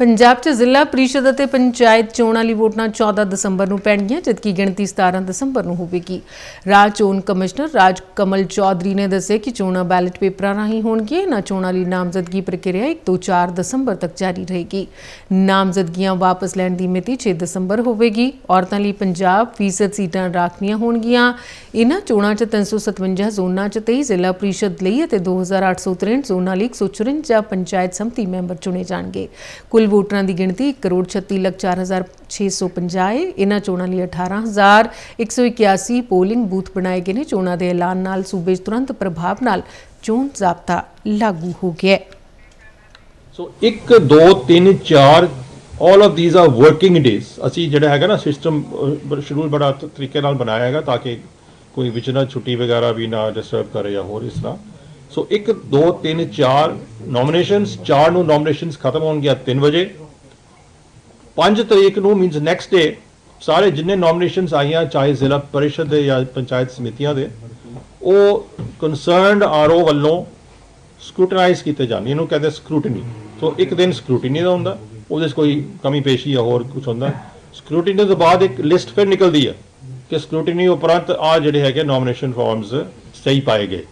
ਪੰਜਾਬ 'ਚ ਜ਼ਿਲ੍ਹਾ ਪ੍ਰੀਸ਼ਦ ਅਤੇ ਪੰਚਾਇਤ ਚੋਣਾਂ ਲਈ ਵੋਟਾਂ 14 ਦਸੰਬਰ ਨੂੰ ਪੈਣਗੀਆਂ, ਜਦਕਿ ਗਿਣਤੀ 17 ਦਸੰਬਰ ਨੂੰ ਹੋਵੇਗੀ। ਰਾਜ ਚੋਣ ਕਮਿਸ਼ਨਰ ਰਾਜ ਕਮਲ ਚੌਧਰੀ ਨੇ ਦੱਸਿਆ ਕਿ ਚੋਣਾਂ ਬੈਲਟ ਪੇਪਰਾਂ ਰਾਹੀਂ ਹੋਣਗੀਆਂ। ਇਹਨਾਂ ਚੋਣਾਂ ਲਈ ਨਾਮਜ਼ਦਗੀ ਪ੍ਰਕਿਰਿਆ 1 ਤੋਂ 4 ਦਸੰਬਰ ਤੱਕ ਜਾਰੀ ਰਹੇਗੀ। ਨਾਮਜ਼ਦਗੀਆਂ ਵਾਪਸ ਲੈਣ ਦੀ ਮਿਤੀ 6 ਦਸੰਬਰ ਹੋਵੇਗੀ। ਔਰਤਾਂ ਲਈ 50% ਸੀਟਾਂ ਰਾਖਵੀਆਂ ਹੋਣਗੀਆਂ। ਇਹਨਾਂ ਚੋਣਾਂ 'ਚ 357 ਜ਼ੋਨਾਂ 'ਚ 23 ਜ਼ਿਲ੍ਹਾ ਪ੍ਰੀਸ਼ਦ ਲਈ ਅਤੇ 2863 ਜ਼ੋਨਾਂ ਲਈ 154 ਪੰਚਾਇਤ ਸਮਿਤੀ ਮੈਂਬਰ ਚੁਣੇ ਜਾਣਗੇ। ਕੁੱਲ ਵੋਟਰਾਂ ਦੀ ਗਿਣਤੀ 1 ਕਰੋੜ 36 ਲੱਖ 4650 ਹੈ ਇਹਨਾਂ ਚੋਣਾਂ ਲਈ 18181 ਪੋਲਿੰਗ ਬੂਥ ਬਣਾਏ ਗਏ ਨੇ। ਚੋਣਾਂ ਦੇ ਐਲਾਨ ਨਾਲ ਸੂਬੇ 'ਚ ਤੁਰੰਤ ਪ੍ਰਭਾਵ ਨਾਲ ਚੋਣ ਜ਼ਾਬਤਾ ਲਾਗੂ ਹੋ ਗਿਆ ਹੈ। So 1 2 3 4 all of these are working days ਅਸੀਂ ਜਿਹੜਾ ਹੈਗਾ ਨਾ ਸਿਸਟਮ ਸ਼ਡਿਊਲ ਬੜਾ ਤ- ਤਰੀਕੇ ਨਾਲ ਬਣਾਇਆ ਹੈਗਾ ਤਾਂ ਕਿ ਕੋਈ ਵਿੱਚ ਨਾ ਛੁੱਟੀ ਵਗੈਰਾ ਵੀ ਨਾ ਡਿਸਟਰਬ ਕਰੇ ਜਾਂ ਹੋਰ ਇਸ ਤਰ੍ਹਾਂ। ਸੋ 1 2 3 4 ਨੋਮੀਨੇਸ਼ਨਸ 4 ਨੂੰ ਨੋਮੀਨੇਸ਼ਨਸ ਖਤਮ ਹੋਣਗੀਆਂ 3 ਵਜੇ। 5 ਤਰੀਕ ਨੂੰ ਮੀਨਸ ਨੈਕਸਟ ਡੇ ਸਾਰੇ ਜਿੰਨੇ ਨੋਮੀਨੇਸ਼ਨਸ ਆਈਆਂ, ਚਾਹੇ ਜ਼ਿਲ੍ਹਾ ਪਰਿਸ਼ਦ ਦੇ ਜਾਂ ਪੰਚਾਇਤ ਸਮਿਤੀਆਂ ਦੇ, ਉਹ ਕਨਸਰਨਡ ਆਰਓ ਵੱਲੋਂ ਸਕਰੂਟਨਾਈਜ਼ ਕੀਤੇ ਜਾਂਦੇ ਇਹਨੂੰ ਕਹਿੰਦੇ ਸਕਰੂਟਨੀ ਸੋ ਇੱਕ ਦਿਨ ਸਕਰੂਟਨੀ ਦਾ ਹੁੰਦਾ, ਉਹਦੇ 'ਚ ਕੋਈ ਕਮੀ ਪੇਸ਼ੀ ਜਾਂ ਹੋਰ ਕੁਝ ਹੁੰਦਾ। ਸਕਰੂਟਨੀ ਤੋਂ ਬਾਅਦ ਇੱਕ ਲਿਸਟ ਫਿਰ ਨਿਕਲਦੀ ਹੈ ਕਿ ਸਕਰੂਟਨੀ ਉਪਰੰਤ ਆ ਜਿਹੜੇ ਹੈਗੇ ਨੋਮੀਨੇਸ਼ਨ ਫਾਰਮਸ ਸਹੀ ਪਾਏ ਗਏ।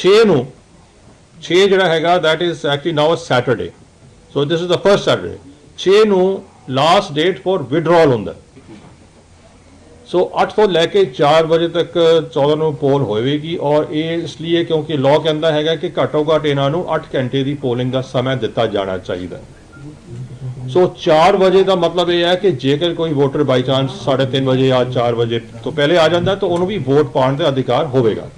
6 ਨੂੰ 6 ਜਿਹੜਾ ਹੈਗਾ, that is actually now a Saturday. So this is the first Saturday. 6 ਨੂੰ ਲਾਸਟ ਡੇਟ ਫॉर withdrawal ਹੁੰਦਾ। ਸੋ 8 ਤੋਂ ਲੈ ਕੇ 4 ਵਜੇ ਤੱਕ 14 ਨੂੰ ਪੋਲ ਹੋਵੇਗੀ ਔਰ ਇਹ ਇਸ ਲਈ ਕਿਉਂਕਿ ਲਾਅ ਕਹਿੰਦਾ ਹੈਗਾ ਕਿ ਘੱਟੋ ਘੱਟ ਇਹਨਾਂ ਨੂੰ 8 ਘੰਟੇ ਦੀ ਪੋਲਿੰਗ ਦਾ ਸਮਾਂ ਦਿੱਤਾ ਜਾਣਾ ਚਾਹੀਦਾ। ਸੋ 4 ਵਜੇ ਦਾ ਮਤਲਬ ਇਹ ਹੈ ਕਿ ਜੇਕਰ ਕੋਈ ਵੋਟਰ ਬਾਈ ਚਾਂਸ 3:30 ਵਜੇ ਜਾਂ 4 ਵਜੇ ਤੋਂ ਪਹਿਲੇ ਆ ਜਾਂਦਾ ਤਾਂ ਉਹਨੂੰ ਵੀ ਵੋਟ ਪਾਉਣ ਦਾ ਅਧਿਕਾਰ ਹੋਵੇਗਾ।